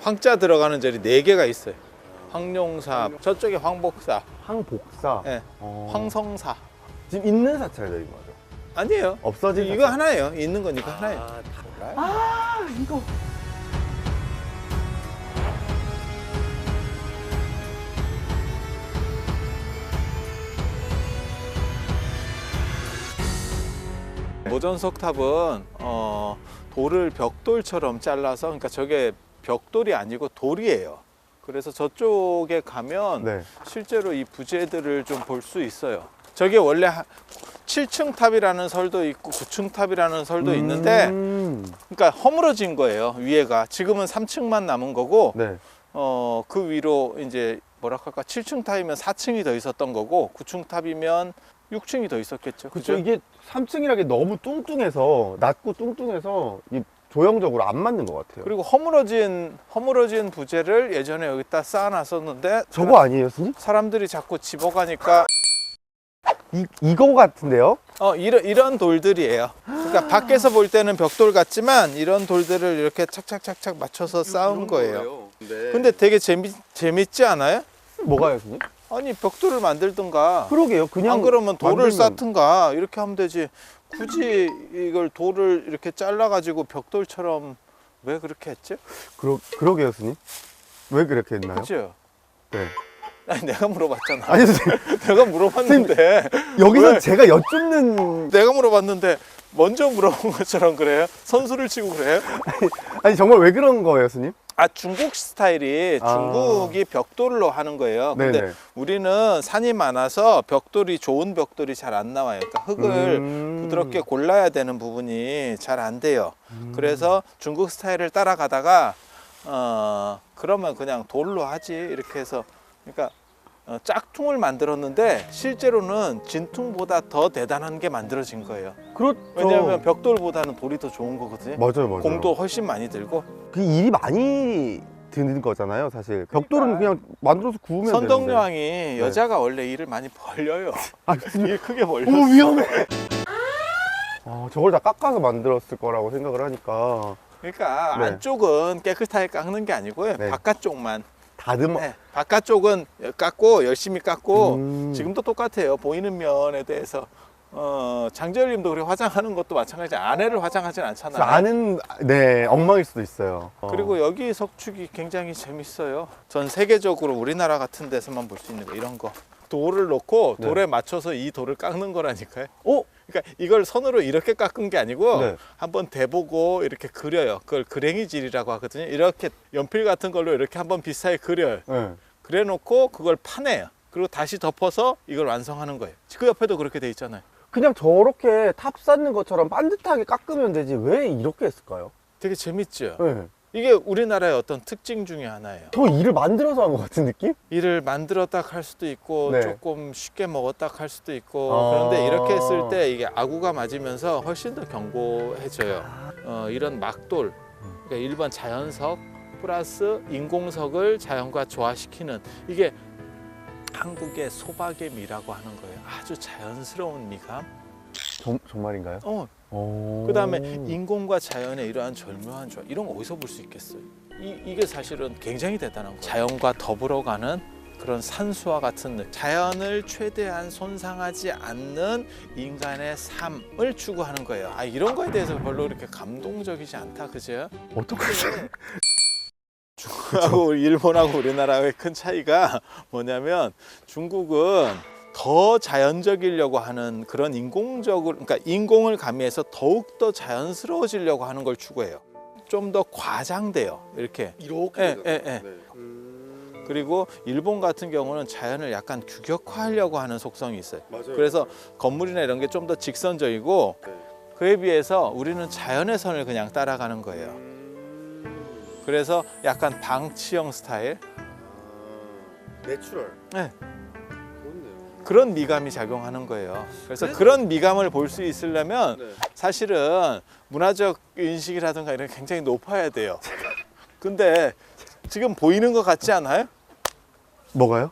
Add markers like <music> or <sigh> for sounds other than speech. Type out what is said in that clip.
황자 들어가는 절이 네 개가 있어요. 황룡사, 저쪽에 황복사, 항복사. 예, 어. 황성사. 지금 있는 사찰들인 거죠. 아니에요. 없어진 이거 하나예요. 있는 건 이거 하나예요. 몰라요? 아 이거. 모전석 탑은 어, 돌을 벽돌처럼 잘라서 그러니까 저게 벽돌이 아니고 돌이에요. 그래서 저쪽에 가면 네. 실제로 이 부재들을 좀 볼 수 있어요. 저게 원래 하- 7층 탑이라는 설도 있고 9층 탑이라는 설도 있는데 음. 그러니까 허물어진 거예요. 위에가 지금은 3층만 남은 거고 네. 어, 그 위로 이제 뭐라 할까 7층 탑이면 4층이 더 있었던 거고 9층 탑이면 6층이 더 있었겠죠. 그렇죠. 이게 3층이라기 너무 뚱뚱해서 낮고 뚱뚱해서 이 조형적으로 안 맞는 것 같아요. 그리고 허물어진 허물어진 부재를 예전에 여기다 쌓아놨었는데 저거 아니에요, 스님? 사람들이 자꾸 집어가니까 이 이거 같은데요? 어 이런 이런 돌들이에요. 그러니까 밖에서 볼 때는 벽돌 같지만 이런 돌들을 이렇게 착착착착 맞춰서 쌓은 거예요. 근데 되게 재미 재밌지 않아요? 뭐가요, 스님? 아니 벽돌을 만들든가 그러게요. 그냥 안 그러면 돌을 만들면- 쌓든가 이렇게 하면 되지. 굳이 이걸 돌을 이렇게 잘라 가지고 벽돌처럼 왜 그렇게 했지? 그러 그러게요, 스님. 왜 그렇게 했나요? 그죠? 네. 아니 내가 물어봤잖아. 아니 선생님 <laughs> 내가 물어봤는데 여기서 왜? 제가 여쭙는 내가 물어봤는데 먼저 물어본 것처럼 그래요? 선수를 치고 그래요? 아니 정말 왜 그런 거예요, 스님? 아 중국 스타일이 아. 중국이 벽돌로 하는 거예요. 근데 네네. 우리는 산이 많아서 벽돌이 좋은 벽돌이 잘 안 나와요. 그러니까 흙을 음. 부드럽게 골라야 되는 부분이 잘 안 돼요. 그래서 중국 스타일을 따라가다가 어 그러면 그냥 돌로 하지 이렇게 해서 그러니까 어, 짝퉁을 만들었는데 실제로는 진퉁보다 더 대단한 게 만들어진 거예요. 그렇죠. 왜냐하면 벽돌보다는 돌이 더 좋은 거거든요. 맞아요, 맞아요. 공도 훨씬 많이 들고 그 일이 많이 드는 거잖아요, 사실. 벽돌은 그냥 만들어서 구우면 선덕 되는데. 여왕이 여자가 원래 일을 많이 벌려요. <laughs> 아, 일 크게 벌려. 오 위험해. 아, 저걸 다 깎아서 만들었을 거라고 생각을 하니까 그러니까 네. 안쪽은 깨끗하게 깎는 게 아니고요. 네. 바깥쪽만. 다듬어. 네. 바깥쪽은 깎고 열심히 깎고 음. 지금도 똑같아요. 보이는 면에 대해서 어, 장재열님도 그렇게 화장하는 것도 마찬가지. 아내를 화장하진 않잖아요. 아는 네 엉망일 수도 있어요. 어. 그리고 여기 석축이 굉장히 재밌어요. 전 세계적으로 우리나라 같은 데서만 볼 수 있는 거 이런 거. 돌을 놓고 네. 돌에 맞춰서 이 돌을 깎는 거라니까요. 어? 그러니까 이걸 손으로 이렇게 깎은 게 아니고 네. 한번 대보고 이렇게 그려요. 그걸 그랭이질이라고 하거든요. 이렇게 연필 같은 걸로 이렇게 한번 비슷하게 그려요. 네. 그래 놓고 그걸 파내요. 그리고 다시 덮어서 이걸 완성하는 거예요. 그 옆에도 그렇게 돼 있잖아요. 그냥 저렇게 탑 쌓는 것처럼 반듯하게 깎으면 되지 왜 이렇게 했을까요? 되게 재밌죠. 네. 이게 우리나라의 어떤 특징 중에 하나예요. 저 일을 만들어서 한 것 같은 느낌? 이를 만들었다 할 수도 있고 네. 조금 쉽게 먹었다 할 수도 있고 아. 그런데 이렇게 했을 때 이게 아구가 맞으면서 훨씬 더 견고해져요. 어, 이런 막돌, 그러니까 일반 자연석 플러스 인공석을 자연과 조화시키는 이게 한국의 소박의 미라고 하는 거예요. 아주 자연스러운 미감. 정, 정말인가요? 어, 오. 그 다음에 인공과 자연의 이러한 절묘한 조화 이런 거 어디서 볼 수 있겠어요? 이, 이게 사실은 굉장히 대단한 거예요. 자연과 더불어 가는 그런 산수와 같은 느- 자연을 최대한 손상하지 않는 인간의 삶을 추구하는 거예요. 아 이런 거에 대해서 별로 이렇게 감동적이지 않다, 그죠? 어떡하지? 중국하고 <laughs> 일본하고 우리나라의 큰 차이가 뭐냐면 중국은 더 자연적이려고 하는 그런 인공적으로 그러니까 인공을 가미해서 더욱 더 자연스러워지려고 하는 걸 추구해요. 좀 더 과장돼요. 이렇게. 이렇게 예, 예, 예. 그리고 일본 같은 경우는 자연을 약간 규격화하려고 하는 속성이 있어요. 맞아요. 그래서 건물이나 이런 게 좀 더 직선적이고 네. 그에 비해서 우리는 자연의 선을 그냥 따라가는 거예요. 그래서 약간 방치형 스타일 내추럴. 네. 그런 미감이 작용하는 거예요. 그래서 그런 미감을 볼 수 있으려면 네. 사실은 문화적 인식이라든가 이런 게 굉장히 높아야 돼요. 근데 지금 보이는 것 같지 않아요? 뭐가요?